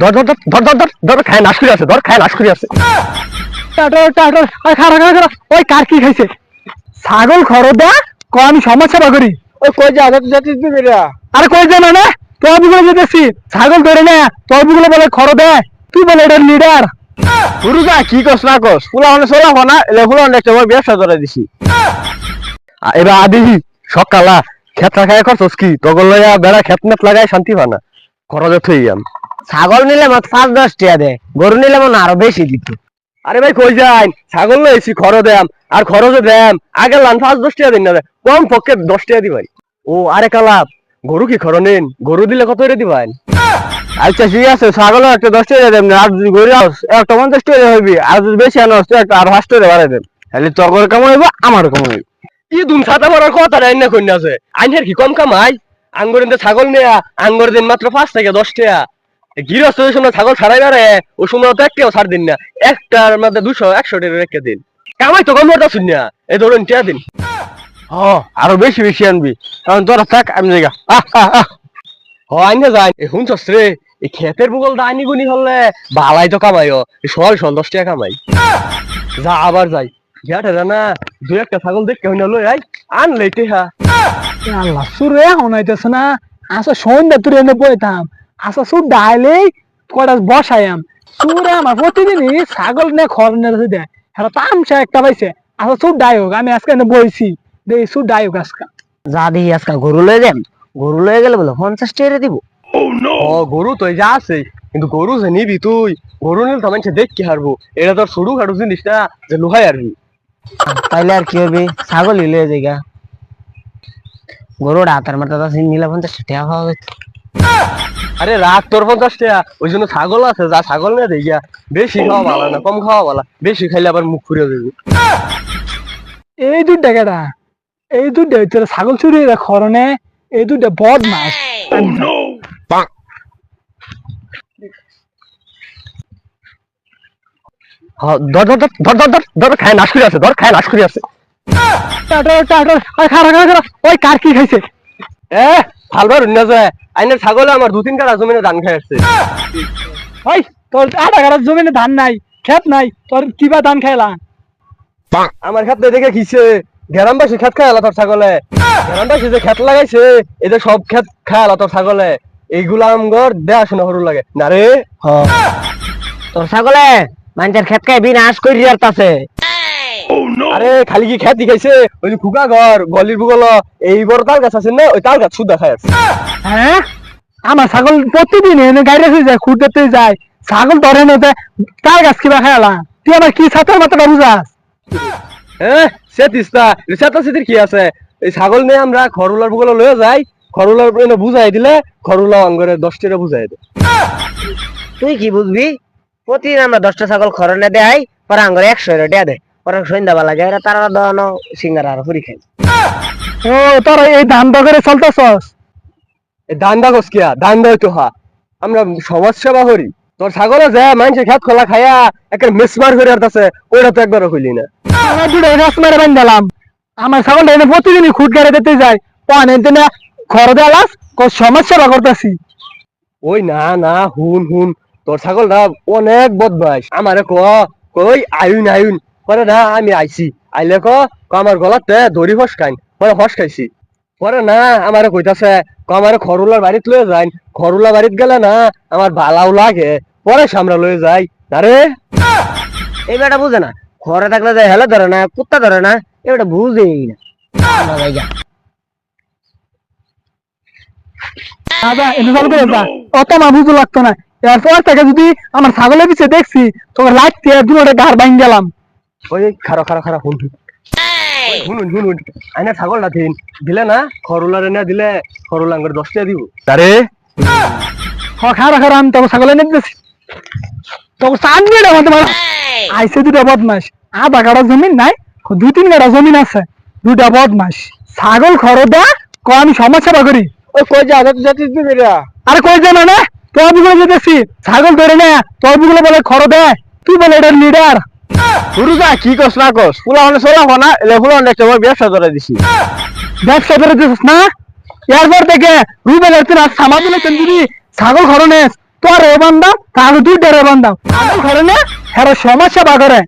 ধর ধর ধর ধর ধর ধর ধর খায় নাশ করে আছে ধর খায় নাশ করে আছে। টাটার টাটার ওই খারা খারা খারা ওই কার কি খাইছে? ছাগল খরচ দা ক আমি সমাজ সেবা করি ওই কই যা যাতে যাতে দিবি রে আরে কই যে তরবুগুলো যেতেছি ছাগল ধরে না তরবুগুলো বলে খরচ দেয় তুই বলে এটার লিডার গুরু যা কি কস না কস। ফুলা এলে অনেক তোমার ব্যবসা ধরে দিছি। এবার আদি সকালা খেত লাগায় করছস কি? তগল লইয়া বেড়া খেত মেত লাগায় শান্তি পানা খরচ থই আম। ছাগল নিলে মাত্র পাঁচ দশ টাকা দেয় গরু নিলে মানে আরও বেশি দিত। আরে ভাই কই যাই? ছাগল লইছি খরচ দেম। আর খরচ দেম। আগে লান পাঁচ দশ টাকা দিন না কম পক্ষে দশ টাকা দিবাই। ও আরে কালাপ গরু কি খরচ নেন? গরু দিলে কত রে দিবাই? আচ্ছা ঠিক আছে ছাগল একটা দশ টাকা দেবেন আর যদি গরু আস একটা পঞ্চাশ টাকা হইবি আর যদি বেশি আনো একটা আর পাঁচ টাকা বাড়াই দেন তাহলে তগর কামাই হইব? আমারও কামাই হইব? ই দুম ছাতা বড় কথা নাই না কন্যা আছে আইনের কি কম কামাই? আঙ্গুরেন ছাগল নেয়া আঙ্গুর দিন মাত্র পাঁচ থেকে দশ টাকা গিরস্ত ওই সময় ছাগল ছাড়াই বারে ওই সময় তো একটাও ছাড় দিন না। একটার মধ্যে দুশো, একশো টাকা রেখে দিন। কামাই তো কম করতে শুন না এই ধরুন টিয়া দিন। ও, আরও বেশি বেশি আনবি। কারণ তোরা থাক, আমি জায়গা হ আইনে যাই। রে এই বুগল গুনি হলে বালাই তো কামাইও। সল সল দশ টাকা কামাই। যা আবার যাই। গিয়াটা না, দু একটা ছাগল দেখতে হইনা লই আই আনলে টেহা। আল্লাহ, সুরে হনাইতেছে না। আসা সন্ধ্যা তুই এনে বইতাম। আসা সুর ডাইলেই কটা বসাইয়াম সুরে আমার প্রতিদিনই ছাগল নে খড় নে দেয় হ্যাঁ তামসা একটা পাইছে। আসা সুর ডাই হোক আমি আজকে এনে বইছি। দেই সুর ডাই হোক আজকে। যা দিই আজকে গরু লয়ে যাম। গরু লয়ে গেলে বলে পঞ্চাশ টাকা দিব। ও গরু তো যা আছে কিন্তু গরু যে নিবি তুই গরু নিলে তো মানুষে দেখ কি হারবো। এটা তোর শুরু খাটু জিনিস না যে লোহাই আরবি তাইলে আর কি হবে? ছাগলই লয়ে যাইগা। গরুটা হাতের মাথা আছে নিলে পঞ্চাশ টাকা যেত আরে রাখ তোর পঞ্চাশ টাকা ওই জন্য ছাগল আছে যা ছাগল না দেখিয়া বেশি খাওয়া ভালো না কম খাওয়া ভালো। বেশি খাইলে আবার মুখ ফুরিয়ে যাবে এই দুধটা কেটা এই দুধটা হচ্ছে ছাগল চুরি খরনে এই দুধটা বদ হ্যাঁ, ধর ধর ধর ধর ধর ধর ধর খায় নাশ করে আছে ধর খায় নাশ করে আছে। টাটার টাটার ওই খারা খারা খারা ওই কার কি খাইছে? এ ফালবার না যায় আইনের ছাগলে আমার দু তিন কাটা জমিনে ধান খাই আসছে। ওই তোর আধা কাটার জমিনে ধান নাই খেত নাই তোর কিবা ধান খাইলা আমার ক্ষেত দেখে কিছে গ্রামবাসী খায় আলা তোর ছাগলে। গ্রামবাসী যে ক্ষেত লাগাইছে এদের সব খায় আলা তোর ছাগলে। এইগুলা আমগর দেয়া শোনা হরু লাগে। না রে? তোর ছাগলে মানুষের খেত খাই বিনাশ করি আর তাছে আরে খালি কি ক্ষেত দিখাইছে ওই যে খুকা ঘর গলির বুগল এই বড় তাল গাছ আছে না ওই তাল গাছ সুদা খায় আছে। হ্যাঁ? আমার ছাগল প্রতিদিন এনে গাড়ি রেখে যায় খুঁড়তে যায়। ছাগল ধরে নেতে তার গাছ কিবা খাইলা তুই আমার কি ছাতার মাথাটা বুঝাস? হ্যাঁ সে তিস্তা সেটা সেটির কি আছে? এই ছাগল নিয়ে আমরা খরুলার বুগল লয়ে যাই খরুলার এনে বুঝাই দিলে খরুলা অঙ্গরে দশ টাকা বুঝাই দেয়। তুই কি বুঝবি? প্রতিদিন আমরা দশটা ছাগল খরনে দেয় পরে আঙ্গরে একশো টাকা দেয়। পরে সন্ধ্যাবেলা যায় তারা দানো সিঙ্গারা আর পুরি খাই ও তোর এই ধান দগরে চলতেছস? এই দা গসকিয়া দান দা তো হা। আমরা সমাজ সেবা করি। তোর ছাগলে যে মানুষের খেত খোলা খায়া একটা মিসমার করে আর তাছে ওটা তো একবারও হইলি না। আমার দুটো রাস মেরে বান দিলাম আমার ছাগলটা এনে প্রতিদিনই খুঁট গাড়ি দিতে যায়। পান এতে না দেলাস সমস্যা বা করতেছি। ওই না না হুন হুন। তোর ছাগলটা অনেক বদমাস আমারে কই আয়ুন আয়ুন। পরে না, আমি আইছি। আইলে ক আমার গলাতে দড়ি ফস খাইন পরে ফস খাইছি পরে না, আমারে কইতাছে ক আমারে খরুলার বাড়িত লয়ে যাই খরুলা বাড়িত গেলে না, আমার ভালাও লাগে। পরে সামরা লয়ে যাই। আরে এই বেটা বুঝে না, ঘরে থাকলে যে হেলে ধরে না, কুত্তা ধরে না এই বেটা বুঝেই না। দাদা এনে চালু করে যা। অত মা বুঝু লাগতো না। এরপর থেকে যদি আমার ছাগলের পিছিয়ে দেখছি তোর লাগতে দুটো গার বাইন গেলাম। ওই খারো খারো খারো হুন হুন হুন হুন আইনা ছাগল না দিন দিলে না খরুলার এনে দিলে খরুলা আঙ্গুর দশ দিব। আরে হ খারা খারা আমি তোকে ছাগলে এনে দিতেছি তোকে চান দিয়ে দেবো তোমার। আইসে দুটা বদমাস আধা কাটা নাই দুই তিন কাটা জমিন আছে। দুটা বদমাস ছাগল খরচ দা ক আমি সমাজ সেবা করি। ওই কই যা যাতে যাতে দিবি রে? আরে কই যে মানে? তোর বুগুলো যেতেছি ছাগল ধরে না তোর বুগুলো বলে খরচ দেয় তুই বলে এটার লিডার শুরু কি কস না কস? ফুলা মানে সোলা ফনা এলে ফুলা অনেক তোমার ব্যবসা ধরে দিছি। ব্যবসা করে দিছিস না? এরপর থেকে রুবেল একদিন আর সামাজিক একদিন যদি ছাগল খরণেস তোর এ বান্দাম তাহলে দুই ডেরে বান্দাম ছাগল ঘরে হ্যাঁ সমস্যা বাগরে